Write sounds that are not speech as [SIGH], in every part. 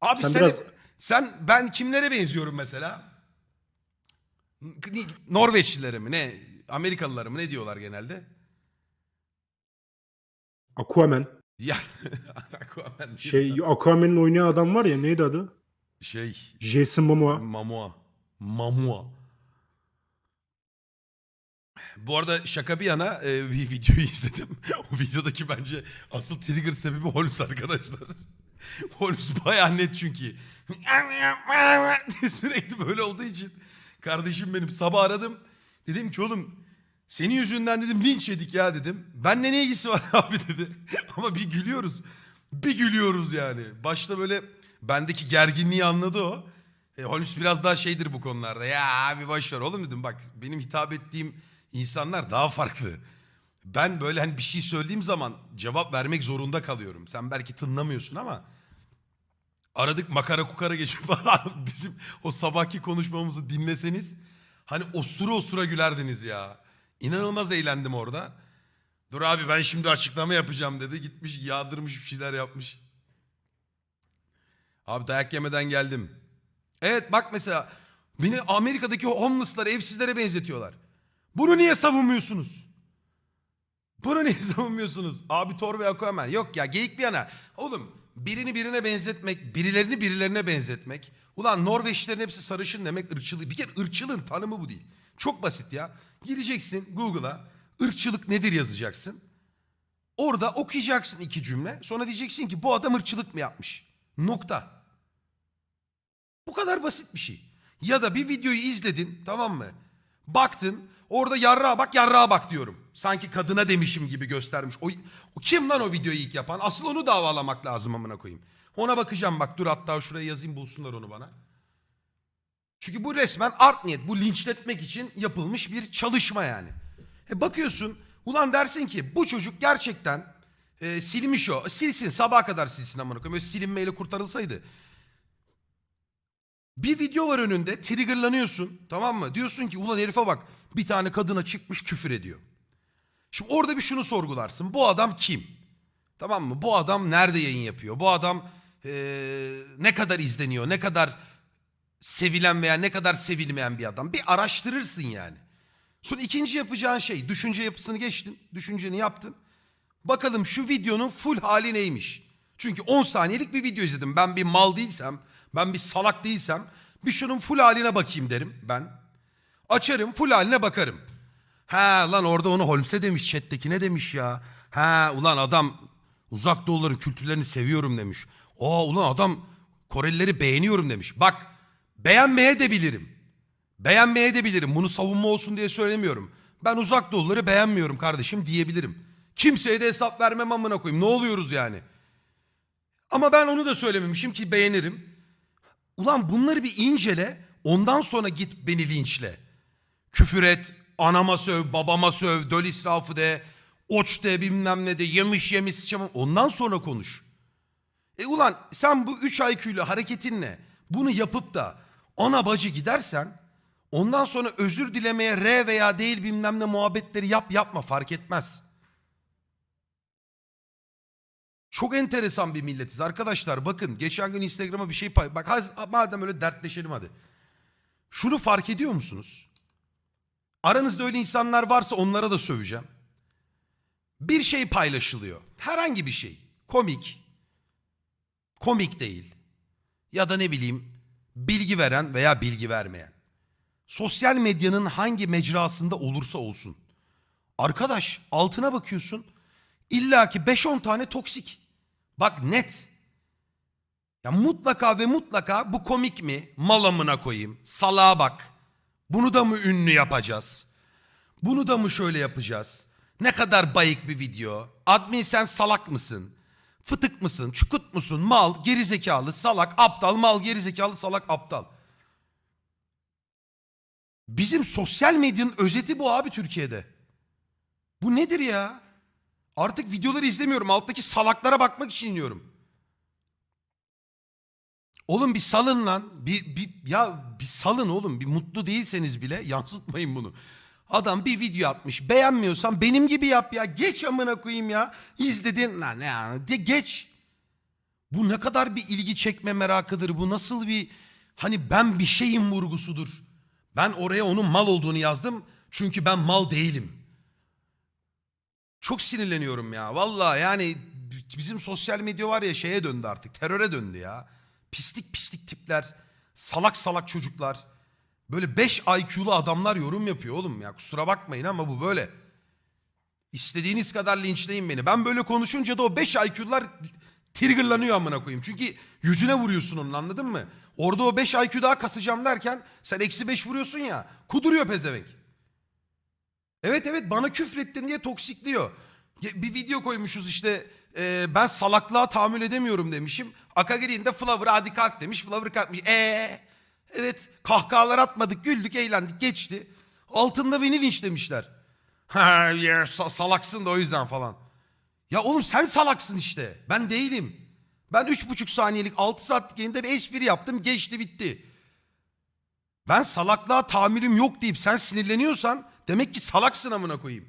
Abi Sen sen, biraz- sen ben kimlere benziyorum mesela? Norveçlilere mi ne? Amerikalılara mı ne diyorlar genelde? Aquaman. Ya [LAUGHS] Aquaman Şey? Aquaman'ın oynayan adam var ya neydi adı? şey Jason Momoa. Mamua. Mamua. Bu arada şaka bir yana e, bir videoyu [LAUGHS] izledim. o videodaki bence asıl trigger sebebi Holmes arkadaşlar. [LAUGHS] Holmes bayağı net çünkü. [LAUGHS] Sürekli böyle olduğu için. Kardeşim benim sabah aradım. Dedim ki oğlum senin yüzünden dedim linç yedik ya dedim. Benle ne ilgisi var [LAUGHS] abi dedi. Ama bir gülüyoruz. Bir gülüyoruz yani. Başta böyle bendeki gerginliği anladı o. E, Holmes biraz daha şeydir bu konularda. Ya abi boş ver oğlum dedim bak benim hitap ettiğim insanlar daha farklı. Ben böyle hani bir şey söylediğim zaman cevap vermek zorunda kalıyorum. Sen belki tınlamıyorsun ama aradık makara kukara geçiyor [LAUGHS] falan. Bizim o sabahki konuşmamızı dinleseniz hani osura osura gülerdiniz ya. İnanılmaz eğlendim orada. Dur abi ben şimdi açıklama yapacağım dedi. Gitmiş yağdırmış bir şeyler yapmış. Abi dayak yemeden geldim. Evet bak mesela beni Amerika'daki homeless'lara, evsizlere benzetiyorlar. Bunu niye savunmuyorsunuz? Bunu niye [LAUGHS] savunmuyorsunuz? Abi Thor ve Aquaman. Yok ya geyik bir yana. Oğlum birini birine benzetmek, birilerini birilerine benzetmek. Ulan Norveçlilerin hepsi sarışın demek ırkçılık. Bir kere ırkçılığın tanımı bu değil. Çok basit ya. Gireceksin Google'a ırkçılık nedir yazacaksın. Orada okuyacaksın iki cümle. Sonra diyeceksin ki bu adam ırkçılık mı yapmış? Nokta. Bu kadar basit bir şey. Ya da bir videoyu izledin tamam mı? Baktın orada yarrağa bak yarrağa bak diyorum. Sanki kadına demişim gibi göstermiş. O, o kim lan o videoyu ilk yapan? Asıl onu davalamak lazım amına koyayım. Ona bakacağım bak dur hatta şuraya yazayım bulsunlar onu bana. Çünkü bu resmen art niyet. Bu linçletmek için yapılmış bir çalışma yani. E bakıyorsun ulan dersin ki bu çocuk gerçekten e, silmiş o. Silsin sabaha kadar silsin amına koyayım. Böyle silinmeyle kurtarılsaydı. Bir video var önünde triggerlanıyorsun tamam mı? Diyorsun ki ulan herife bak bir tane kadına çıkmış küfür ediyor. Şimdi orada bir şunu sorgularsın. Bu adam kim? Tamam mı? Bu adam nerede yayın yapıyor? Bu adam eee, ne kadar izleniyor? Ne kadar sevilen veya ne kadar sevilmeyen bir adam? Bir araştırırsın yani. Sonra ikinci yapacağın şey düşünce yapısını geçtin. Düşünceni yaptın. Bakalım şu videonun full hali neymiş? Çünkü 10 saniyelik bir video izledim. Ben bir mal değilsem, ben bir salak değilsem bir şunun full haline bakayım derim ben. Açarım full haline bakarım. Ha lan orada onu Holmes'e demiş chat'teki ne demiş ya? Ha ulan adam uzak doğuların kültürlerini seviyorum demiş. Aa ulan adam Korelileri beğeniyorum demiş. Bak beğenmeye de bilirim. Beğenmeye de bilirim. Bunu savunma olsun diye söylemiyorum. Ben uzak doğuları beğenmiyorum kardeşim diyebilirim. Kimseye de hesap vermem amına koyayım. Ne oluyoruz yani? Ama ben onu da söylememişim ki beğenirim. Ulan bunları bir incele. Ondan sonra git beni linçle. Küfür et, anama söv, babama söv, döl israfı de, oç de bilmem ne de, yemiş yemiş sıçamam. Ondan sonra konuş. E ulan sen bu 3 IQ'lu hareketinle bunu yapıp da ana bacı gidersen ondan sonra özür dilemeye R veya değil bilmem ne muhabbetleri yap yapma fark etmez. Çok enteresan bir milletiz arkadaşlar. Bakın geçen gün Instagram'a bir şey pay... Bak haz- madem öyle dertleşelim hadi. Şunu fark ediyor musunuz? Aranızda öyle insanlar varsa onlara da söveceğim. Bir şey paylaşılıyor. Herhangi bir şey. Komik. Komik değil. Ya da ne bileyim bilgi veren veya bilgi vermeyen. Sosyal medyanın hangi mecrasında olursa olsun. Arkadaş altına bakıyorsun. İlla ki 5-10 tane toksik. Bak net. Ya mutlaka ve mutlaka bu komik mi? Malamına koyayım. Salağa bak. Bunu da mı ünlü yapacağız? Bunu da mı şöyle yapacağız? Ne kadar bayık bir video. Admin sen salak mısın? Fıtık mısın? Çukut musun? Mal, gerizekalı, salak, aptal, mal, gerizekalı, salak, aptal. Bizim sosyal medyanın özeti bu abi Türkiye'de. Bu nedir ya? Artık videoları izlemiyorum. Alttaki salaklara bakmak için iniyorum. Oğlum bir salın lan. Bir, bir, ya bir salın oğlum. Bir mutlu değilseniz bile [LAUGHS] yansıtmayın bunu. Adam bir video atmış. Beğenmiyorsan benim gibi yap ya. Geç amına koyayım ya. İzledin lan ne ya. De geç. Bu ne kadar bir ilgi çekme merakıdır. Bu nasıl bir hani ben bir şeyin vurgusudur. Ben oraya onun mal olduğunu yazdım. Çünkü ben mal değilim. Çok sinirleniyorum ya. Vallahi yani bizim sosyal medya var ya şeye döndü artık. Teröre döndü ya. Pislik pislik tipler. Salak salak çocuklar. Böyle 5 IQ'lu adamlar yorum yapıyor oğlum ya. Kusura bakmayın ama bu böyle. İstediğiniz kadar linçleyin beni. Ben böyle konuşunca da o 5 IQ'lular triggerlanıyor amına koyayım. Çünkü yüzüne vuruyorsun onun anladın mı? Orada o 5 IQ daha kasacağım derken sen eksi 5 vuruyorsun ya. Kuduruyor pezevenk. Evet evet bana küfrettin diye toksikliyor. Bir video koymuşuz işte e, ben salaklığa tahammül edemiyorum demişim. Akagiri'nin de Flower hadi kalk demiş. Flower kalkmış. Eee evet kahkahalar atmadık güldük eğlendik geçti. Altında beni linçlemişler. [LAUGHS] Ha ya, sa- salaksın da o yüzden falan. Ya oğlum sen salaksın işte. Ben değilim. Ben üç buçuk saniyelik altı saatlik yayında bir espri yaptım geçti bitti. Ben salaklığa tahammülüm yok deyip sen sinirleniyorsan demek ki salaksın amına koyayım.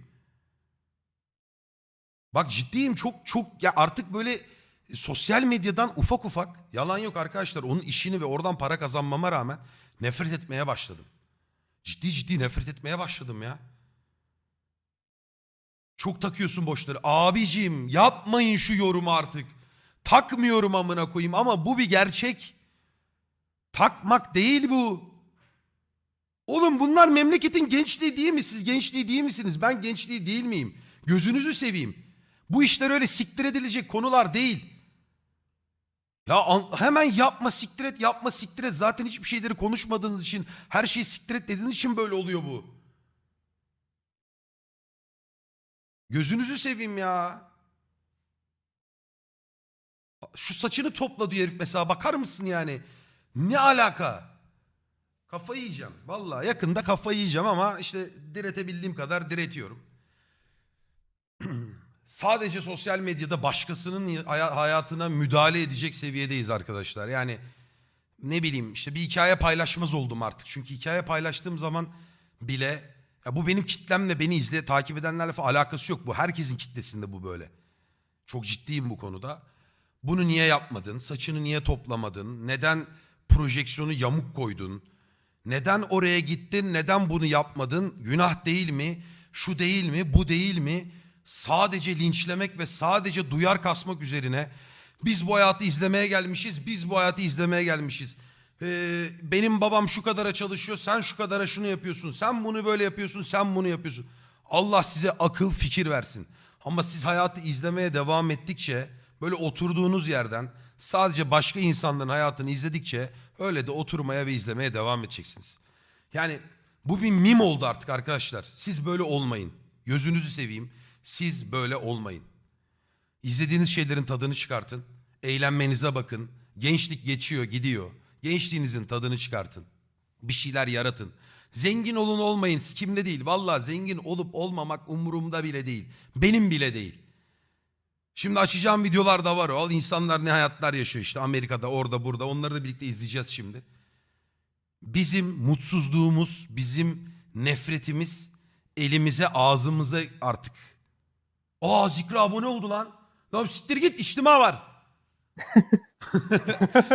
Bak ciddiyim çok çok ya artık böyle sosyal medyadan ufak ufak yalan yok arkadaşlar onun işini ve oradan para kazanmama rağmen nefret etmeye başladım. Ciddi ciddi nefret etmeye başladım ya. Çok takıyorsun boşları. Abicim yapmayın şu yorumu artık. Takmıyorum amına koyayım ama bu bir gerçek. Takmak değil bu. Oğlum bunlar memleketin gençliği değil mi? Siz gençliği değil misiniz? Ben gençliği değil miyim? Gözünüzü seveyim. Bu işler öyle siktir edilecek konular değil. Ya hemen yapma siktir et yapma siktir et. Zaten hiçbir şeyleri konuşmadığınız için her şeyi siktir et dediğiniz için böyle oluyor bu. Gözünüzü seveyim ya. Şu saçını topla diyor herif mesela bakar mısın yani? Ne alaka? Kafayı yiyeceğim. Vallahi yakında kafayı yiyeceğim ama işte diretebildiğim kadar diretiyorum. [CLEARS THROAT] Sadece sosyal medyada başkasının haya- hayatına müdahale edecek seviyedeyiz arkadaşlar. Yani ne bileyim işte bir hikaye paylaşmaz oldum artık. Çünkü hikaye paylaştığım zaman bile ya bu benim kitlemle beni izle takip edenlerle falan alakası yok. Bu herkesin kitlesinde bu böyle. Çok ciddiyim bu konuda. Bunu niye yapmadın? Saçını niye toplamadın? Neden projeksiyonu yamuk koydun? Neden oraya gittin? Neden bunu yapmadın? Günah değil mi? Şu değil mi? Bu değil mi? Sadece linçlemek ve sadece duyar kasmak üzerine biz bu hayatı izlemeye gelmişiz. Biz bu hayatı izlemeye gelmişiz. Ee, benim babam şu kadara çalışıyor. Sen şu kadara şunu yapıyorsun. Sen bunu böyle yapıyorsun. Sen bunu yapıyorsun. Allah size akıl fikir versin. Ama siz hayatı izlemeye devam ettikçe böyle oturduğunuz yerden sadece başka insanların hayatını izledikçe öyle de oturmaya ve izlemeye devam edeceksiniz. Yani bu bir mim oldu artık arkadaşlar. Siz böyle olmayın. Gözünüzü seveyim. Siz böyle olmayın. İzlediğiniz şeylerin tadını çıkartın. Eğlenmenize bakın. Gençlik geçiyor, gidiyor. Gençliğinizin tadını çıkartın. Bir şeyler yaratın. Zengin olun olmayın kimde değil. Valla zengin olup olmamak umurumda bile değil. Benim bile değil. Şimdi açacağım videolar da var. Al insanlar ne hayatlar yaşıyor işte Amerika'da orada burada. Onları da birlikte izleyeceğiz şimdi. Bizim mutsuzluğumuz, bizim nefretimiz elimize ağzımıza artık. Aa Zikra abone oldu lan. Lan siktir git içtima var. [LAUGHS]